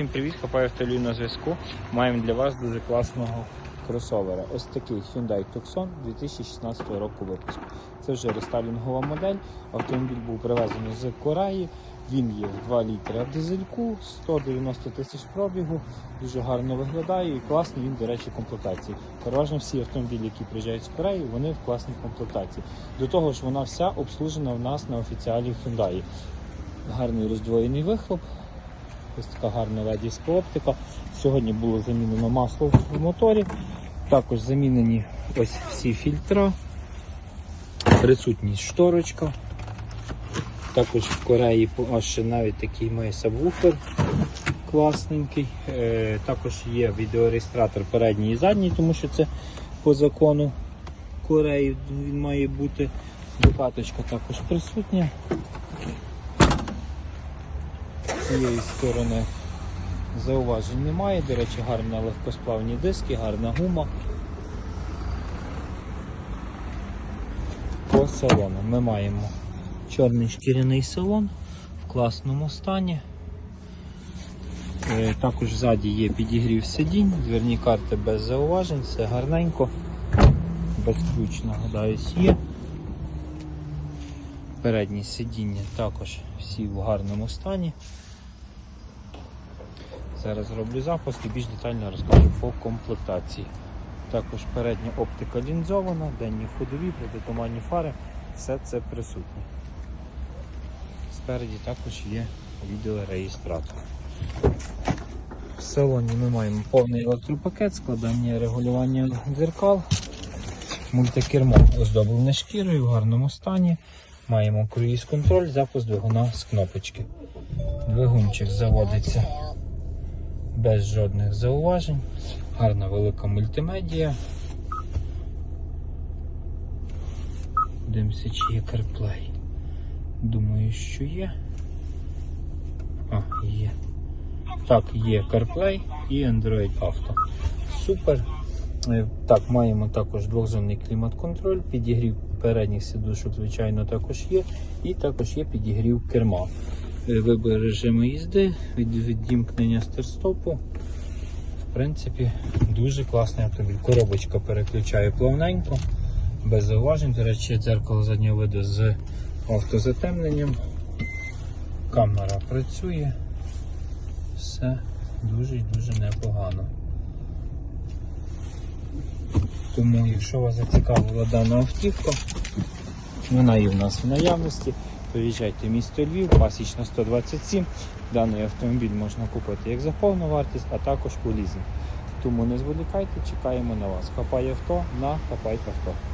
всім привіт, хапаю автолюю на зв'язку. Маємо для вас дуже класного кросовера. Ось такий Hyundai Tucson 2016 року випуску. Це вже рестайлінгова модель. Автомобіль був привезений з Кореї. Він є в 2 літри дизельку, 190 тисяч пробігу, дуже гарно виглядає і класний він, до речі, комплектації. Переважно всі автомобілі, які приїжджають з Кореї, вони в класній комплектації. До того ж, вона вся обслужена в нас на офіціалі Hyundai. Гарний роздвоєний вихлоп, Ось така гарна радійська оптика. Сьогодні було замінено масло в моторі. Також замінені ось всі фільтра, присутність шторочка. Також в Кореї ще навіть такий має сабвуфер класненький. Е, також є відеореєстратор передній і задній, тому що це по закону Кореї він має бути. Докаточка також присутня. Цієї сторони зауважень немає. До речі, гарні легкосплавні диски, гарна гума. По салону ми маємо чорний шкіряний салон в класному стані. Е, Також ззаді є підігрів сидінь, дверні карти без зауважень, все гарненько, безключ, нагадаюсь, є. Передні сидіння також всі в гарному стані. Зараз зроблю запуск і більш детально розкажу по комплектації. Також передня оптика лінзована, денні ходові, протитуманні фари, все це присутнє. Спереді також є відеореєстратор. В салоні ми маємо повний електропакет, складання регулювання дзеркал, мультикермо оздоблене шкірою в гарному стані. Маємо круїз контроль, запуск двигуна з кнопочки. Двигунчик заводиться без жодних зауважень. Гарна велика мультимедія. Дивимося, чи є CarPlay. Думаю, що є. А, є. Так, є CarPlay і Android Auto. Супер. Е, Так, маємо також двохзонний клімат-контроль, підігрів передніх сидушок, звичайно, також є. І також є підігрів керма. Е, Вибір режиму їзди, від відімкнення старт-стопу. В принципі, дуже класний автомобіль. Коробочка переключає плавненько, без зауважень. До речі, дзеркало заднього виду з автозатемненням. Камера працює. Все дуже і дуже непогано. Тому, якщо вас зацікавила дана автівка, вона є в нас в наявності. Приїжджайте в місто Львів, пасічна 127. Даний автомобіль можна купити як за повну вартість, а також у лізинг. Тому не зволікайте, чекаємо на вас. Хапай авто на Хапай авто.